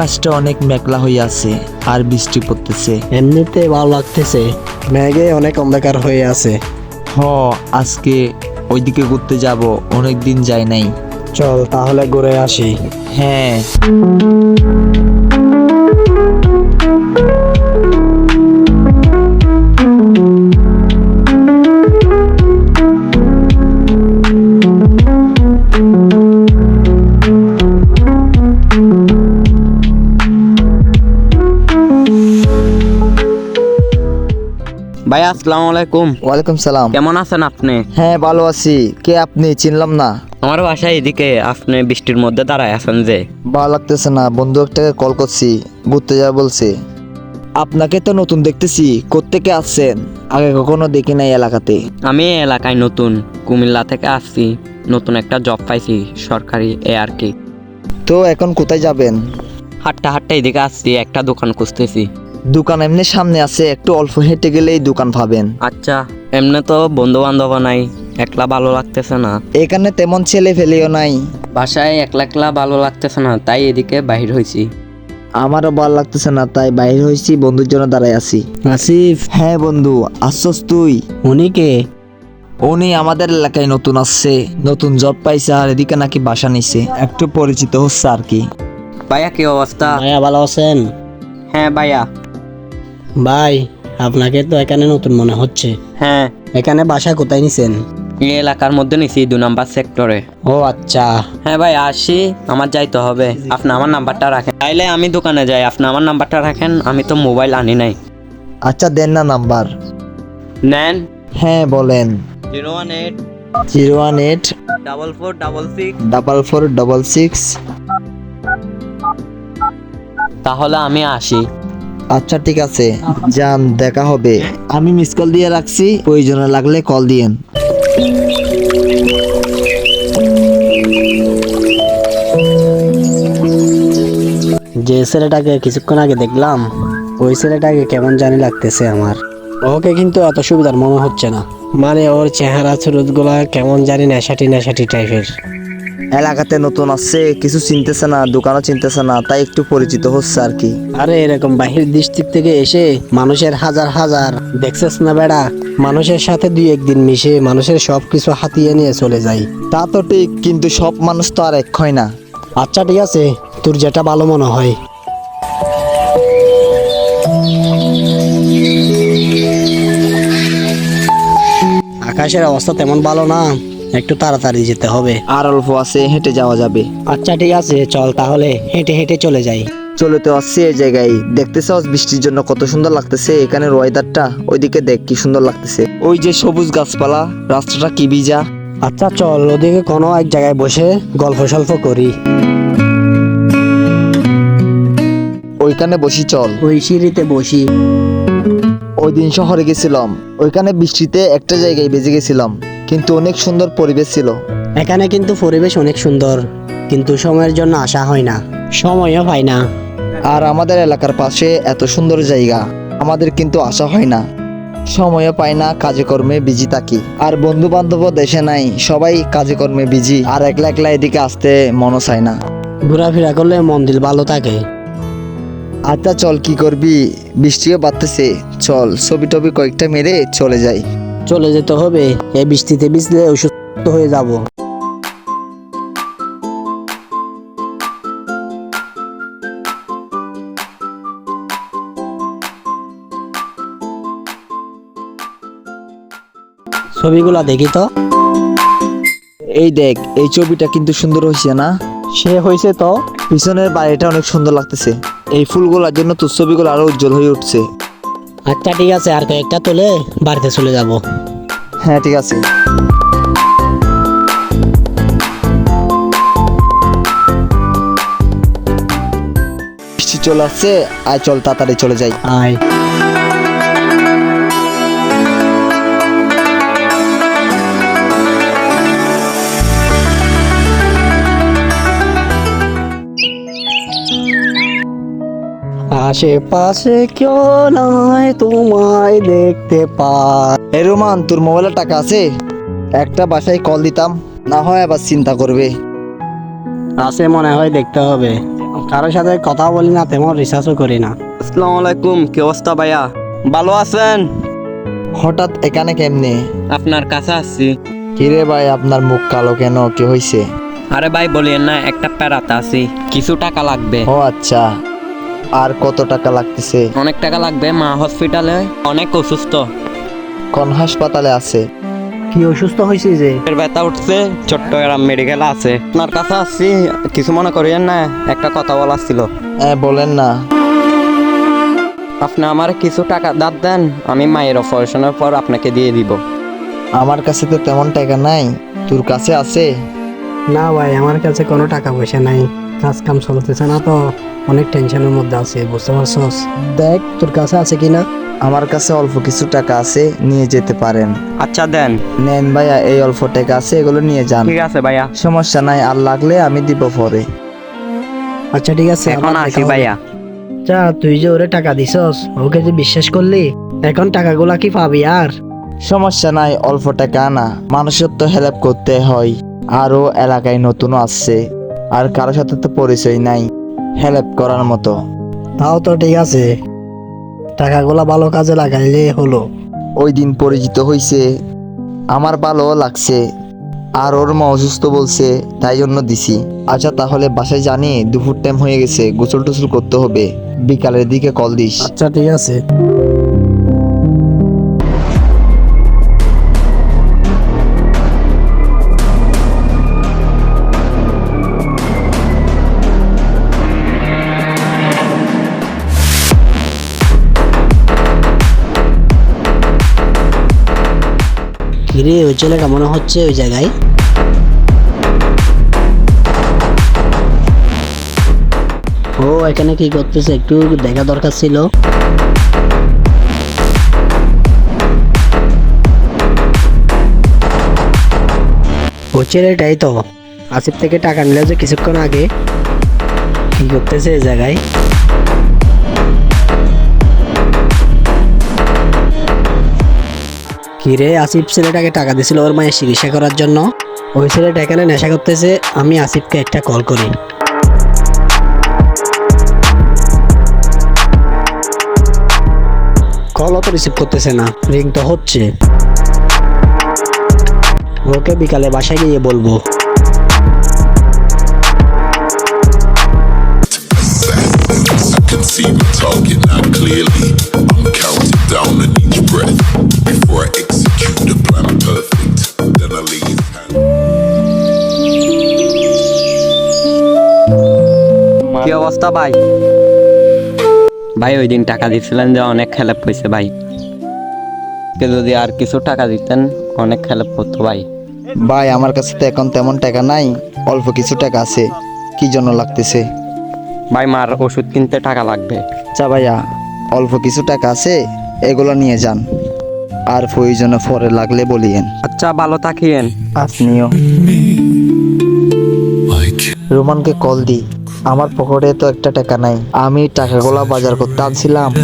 আকাশটা অনেক মেঘলা হয়ে আছে আর বৃষ্টি পড়তেছে। এমনিতে ভালো লাগতেছে। মেঘে অনেক অন্ধকার হয়ে আছে। হ আজকে ওইদিকে ঘুরতে যাব অনেক দিন যাই নাই। চল তাহলে ঘুরে আসি। হ্যাঁ। ভাই আসসালামু আলাইকুম। ওয়ালাইকুম সালাম। কেমন আছেন আপনি? হ্যাঁ ভালো আছি। কে আপনি? চিনলাম না। আমার বাসায় এদিকে আপনি বৃষ্টির মধ্যে দাঁড়ায় আছেন যে। ভালো লাগতেছে না। বন্ধু একটাকে কল করছি। ঘুরতে যাবে বলছে। আপনাকে তো নতুন দেখতেছি। কোত্থেকে আসছেন? আগে কখনো দেখি নাই এলাকাতে। আমি এই এলাকায় নতুন। কুমিল্লা থেকে আসছি। নতুন একটা জব পাইছি সরকারি এ আর কি তো এখন কোথায় যাবেন? হাট্টা হাট্টা এদিকে আসছি একটা দোকান খুঁজতেছি। দোকান এমনি সামনে আছে একটু অল্প হেঁটে গেলেই দোকান পাবেন। আচ্ছা এমনি তো বন্ধু বান্ধব নাই একলা ভালো লাগতেছে না। এখানে তেমন ছেলে ফেলেও নাই। বাসায় একলা একলা ভালো লাগতেছে না তাই এদিকে বাহির হয়েছি আমারও ভালো লাগতেছে না তাই বাইরে হয়েছি বন্ধুর জন্য দাঁড়াই আছি। আসিফ। হ্যাঁ বন্ধু আসছস তুই? উনি কে? উনি আমাদের এলাকায় নতুন আসছে নতুন জব পাইছে আর এদিকে নাকি বাসা নিছে। একটু পরিচিত হচ্ছে আর কি। ভাইয়া কি অবস্থা? ভাইয়া ভালো আছেন? হ্যাঁ ভাইয়া। ভাই আপনাকে তো এখানে নতুন মনে হচ্ছে। হ্যাঁ। এখানে বাসা কোথায় নিছেন? এই এলাকার মধ্যে নিছি দু নাম্বার সেক্টরে ও আচ্ছা। হ্যাঁ ভাই আসি আমার যাইতে হবে। আপনি আমার নাম্বারটা রাখেন। তাইলে আমি দোকানে যাই আপনি আমার নাম্বারটা রাখেন আমি তো মোবাইল আনি নাই। আচ্ছা দেন না নাম্বার। নেন। হ্যাঁ বলেন। Zero one eight zero one eight double four double six. Double four double six. তাহলে আমি আসি। আচ্ছা ঠিক আছে। যান, দেখা হবে। আমি মিস কল দিয়ে রাখছি। প্রয়োজনে লাগলে কল দিয়েন। যে ছেলেটাকে কিছুক্ষণ আগে দেখলাম, ওই ছেলেটাকে কেমন জানি লাগতেছে আমার। ওকে কিন্তু এত সুবিধার মনে হচ্ছে না। মানে ওর চেহারা চুরুতগুলা কেমন জানি নেশাটি নেশাটি টাইপের এলাকাতে নতুন আসছে কিছু চিনতেছে না দোকানও চিনতেছে না তাই একটু পরিচিত হচ্ছে আর কি। আরে এরকম বাহির ডিস্ট্রিক্ট থেকে এসে মানুষের হাজার হাজার দেখছিস না বেড়া? মানুষের সাথে দুই একদিন মিশে মানুষের সব কিছু হাতিয়ে নিয়ে চলে যায় তা তো ঠিক কিন্তু সব মানুষ তো আর এক হয় না। আচ্ছা ঠিক আছে তোর যেটা ভালো মনে হয়। আকাশের অবস্থা তেমন ভালো না। একটু তাড়াতাড়ি যেতে হবে। আর অল্প আছে হেঁটে যাওয়া যাবে। আচ্ছা ঠিক আছে চল তাহলে। হেঁটে হেঁটে চলে যাই। চলে তো আসছি এই জায়গায়। দেখতেছ বৃষ্টির জন্য কত সুন্দর লাগতেছে এখানে ওয়েদারটা ওইদিকে দেখ কি সুন্দর লাগতেছে। ওই যে সবুজ গাছপালা রাস্তাটা কি ভিজা। আচ্ছা চল ওদিকে কোনো এক জায়গায় বসে গল্প সল্প করি। ওইখানে বসি চল। ওই সিঁড়িতে বসি। ওই দিন শহরে গেছিলাম। ওইখানে বৃষ্টিতে একটা জায়গায় বেজে গেছিলাম। কিন্তু অনেক সুন্দর পরিবেশ ছিল। এখানে কিন্তু পরিবেশ অনেক সুন্দর কিন্তু সময়ের জন্য আসা হয় না। সময়ও পাই না। আর আমাদের এলাকার পাশে এত সুন্দর জায়গা আমাদের কিন্তু আসা হয় না। সময়ও পাই না কাজে কর্মে বিজি থাকি। আর বন্ধু বান্ধব দেশে নাই সবাই কাজে কর্মে বিজি আর একলা একলা এদিকে আসতে মনও চায় না। ঘোরাফেরা করলে মন দিল ভালো থাকে। আচ্ছা চল কি করবি? বৃষ্টিও বাড়তেছে চল ছবি টবি কয়েকটা মেরে চলে যাই। চলে যেতে হবে। এই বৃষ্টিতে ভিজলে অসুস্থ হয়ে যাব। ছবিগুলা দেখি তো। এই দেখ, এই ছবিটা কিন্তু সুন্দর হয়েছে না? সে হয়েছে তো, পিছনের বাড়িটা অনেক সুন্দর লাগতেছে। এই ফুলগুলোর জন্য তোর ছবিগুলো আরও উজ্জ্বল হয়ে উঠছে। আচ্ছা ঠিক আছে আর কয়েকটা তুলে বাড়িতে চলে যাব। হ্যাঁ ঠিক আছে। বৃষ্টি চলে আসছে আয় চল তাড়াতাড়ি চলে যাই। আয়। আশেপাশে কেউ নাই তোমায় দেখতে পাই। এ রোমান তোর মোবাইলে টাকা আছে? একটা বাসায় কল দিতাম না হয় আবার চিন্তা করবে। আছে মনে হয় দেখতে হবে। কারোর সাথে কথা বলি না তেমন রিসার্চও করি না। আসসালামু আলাইকুম কি অবস্থা ভাইয়া? ভালো আছেন? হঠাৎ এখানে কেমনে? আপনার কাছে আসছি। কিরে ভাই আপনার মুখ কালো কেন? কি হয়েছে আরে ভাই বলিয়েন না একটা প্যারাতে আছি। কিছু টাকা লাগবে। ও আচ্ছা। আর কত টাকা লাগতেছে? অনেক টাকা লাগবে মা হসপিটালে অনেক অসুস্থ। কোন হাসপাতালে আছে? কি অসুস্থ হয়েছে যে? পেটের ব্যথা উঠছে চট্টগ্রাম মেডিকেল আছে। আপনার কাছে আসছি কিছু মনে করিয়েন না একটা কথা বলার ছিল। হ্যাঁ বলেন না। আপনি আমার কিছু টাকা দাঁত দেন আমি মায়ের অপারেশনের পর আপনাকে দিয়ে দিব। আমার কাছে তো তেমন টাকা নাই। তোর কাছে আছে? না ভাই আমার কাছে কোনো টাকা পয়সা নাই। কাজ কাম চলতেছে না তো। অনেক টেনশনের মধ্যে আছে বুঝতে পারছস? দেখ তোর কাছে আছে কিনা আমার কাছে অল্প কিছু টাকা আছে নিয়ে যেতে পারেন। আচ্ছা দেন। নেন ভাইয়া এই অল্প টাকা আছে এগুলো নিয়ে যান। ঠিক আছে ভাইয়া। সমস্যা নাই আর লাগলে আমি দিব পরে। আচ্ছা ঠিক আছে এখন আসি ভাইয়া। আচ্ছা তুই যে ওরে টাকা দিছস ওকে যে বিশ্বাস করলি এখন টাকাগুলা কি পাবি আর? সমস্যা নাই অল্প টাকা না মানুষের তো হেল্প করতে হয় আরও এলাকায় নতুন আসছে আর কারোর সাথে তো পরিচয় নাই। হেল্প করার মতো। তাও তো ঠিক আছে। টাকাগুলা ভালো কাজে লাগাইলে হলো। ওই দিন পরিচিত হইছে। আমার ভালো লাগছে। আর ওর মা অসুস্থ বলছে তাই জন্য দিছি। আচ্ছা তাহলে বাসায় জানি দুপুর টাইম হয়ে গেছে গোসল টোসল করতে হবে। বিকালের দিকে কল দিস। আচ্ছা ঠিক আছে। কিরে ওই ছেলেটা মনে হচ্ছে ওই জায়গায়? ও, এখানে কি করতেছে? একটু দেখা দরকার ছিল। ও ছেলেটাই তো। আসিফ থেকে টাকা নিলে যে কিছুক্ষণ আগে। কি করতেছে এই জায়গায়? কিরে আসিফ ছেলেটাকে টাকা দিছিল ওর মায়ের চিকিৎসা করার জন্য? ওই ছেলেটা এখানে নেশা করতেছে, আমি আসিফকে একটা কল করি। কল অত রিসিভ করতেছে না রিং তো হচ্ছে। ওকে বিকালে বাসায় গিয়ে বলব। Now clearly. I'm down on each breath. Before I execute the plan perfect, then I lay his hand. কি অবস্থা ভাই? ভাই ওই দিন টাকা দিছিলেন যে অনেক হেল্প হয়েছে ভাই। কে যদি আর কিছু টাকা দিতেন অনেক হেল্প করতো ভাই। ভাই আমার কাছে তো এখন তেমন টাকা নাই অল্প কিছু টাকা আছে। কি জন্য লাগতেছে? ভাই মার ওষুধ কিনতে টাকা লাগবে। আচ্ছা ভাইয়া অল্প কিছু টাকা আছে? এগুলো নিয়ে যান। আর প্রয়োজনে পরে লাগলে বলিয়েন। আচ্ছা ভালো থাকিয়েন। আপনিও। রোমানকে কল দি আমার পকেটে তো একটা টাকা নাই। আমি টাকাগুলো বাজার করতে আনছিলাম।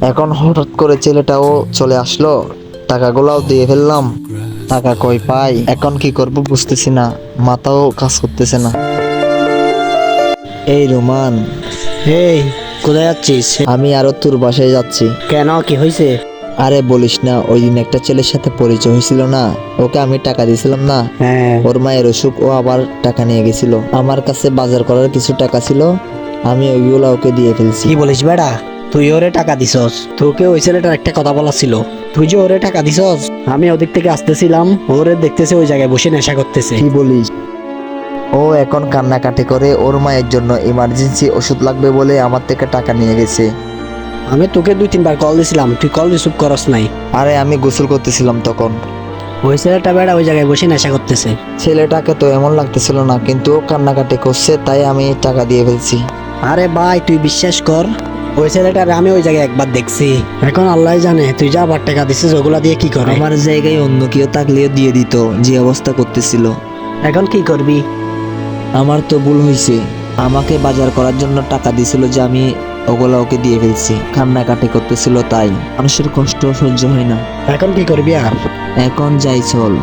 এখন হঠাৎ করে ছেলেটাও চলে আসলো। টাকাগুলাও দিয়ে ফেললাম। টাকা কই পাই? এখন কি করব বুঝতেছি না। মাথাও কাজ করতেছে না। এই রোমান। এই কোথায় যাচ্ছিস? আমি আরও তোর বাসায় যাচ্ছি। কেন? কি হয়েছে আরে বলিস না ওই দিন একটা ছেলের সাথে পরিচয় হয়েছিল না। ওকে আমি টাকা দিয়েছিলাম না। হ্যাঁ। ওর মায়ের অসুখ ও আবার টাকা নিয়ে গেছিল। আমার কাছে বাজার করার কিছু টাকা ছিল আমি ওইগুলো ওকে দিয়ে ফেলছি। কি বলিস বেড়া তুই ওরে টাকা দিছস। তোকে ওই ছেলেটার একটা কথা বলা ছিল। তুই যে ওরে টাকা দিছস আমি ওদিক থেকে আসতেছিলাম ওরে দেখতেছে ওই জায়গায় বসে নেশা করতেছে। কি বলিস? ও এখন কান্নাকাটি করে ওর মায়ের জন্য ইমার্জেন্সি ওষুধ লাগবে বলে আমার থেকে টাকা নিয়ে গেছে। আমি তোকে দুই তিনবার কল দিছিলাম তুই কল রিসিভ করস নাই। আরে আমি গোসল করতেছিলাম তখন। ওই ছেলেটা বেড়া ওই জায়গায় বসে নেশা করতেছে। ছেলেটাকে তো এমন লাগতেছিল না কিন্তু ও কান্নাকাটি করছে তাই আমি টাকা দিয়ে ফেলছি। আরে ভাই তুই বিশ্বাস কর ওই ছেলেটার আমি ওই জায়গায় একবার দেখছি। এখন আল্লাহ জানে তুই যা আবার টাকা দিছিস ওগুলা দিয়ে কি করে? আমার জায়গায় অন্য কেউ থাকলেও দিয়ে দিত যে অবস্থা করতেছিল। এখন কি করবি? আমার তো ভুল হয়েছে আমাকে বাজার করার জন্য টাকা দিছিল যে আমি ওগুলা ওকে দিয়ে ফেলছি। কান্নাকাটি করতেছিল তাই। মানুষের কষ্ট সহ্য হয় না। এখন কি করবি আর? এখন যাই চল।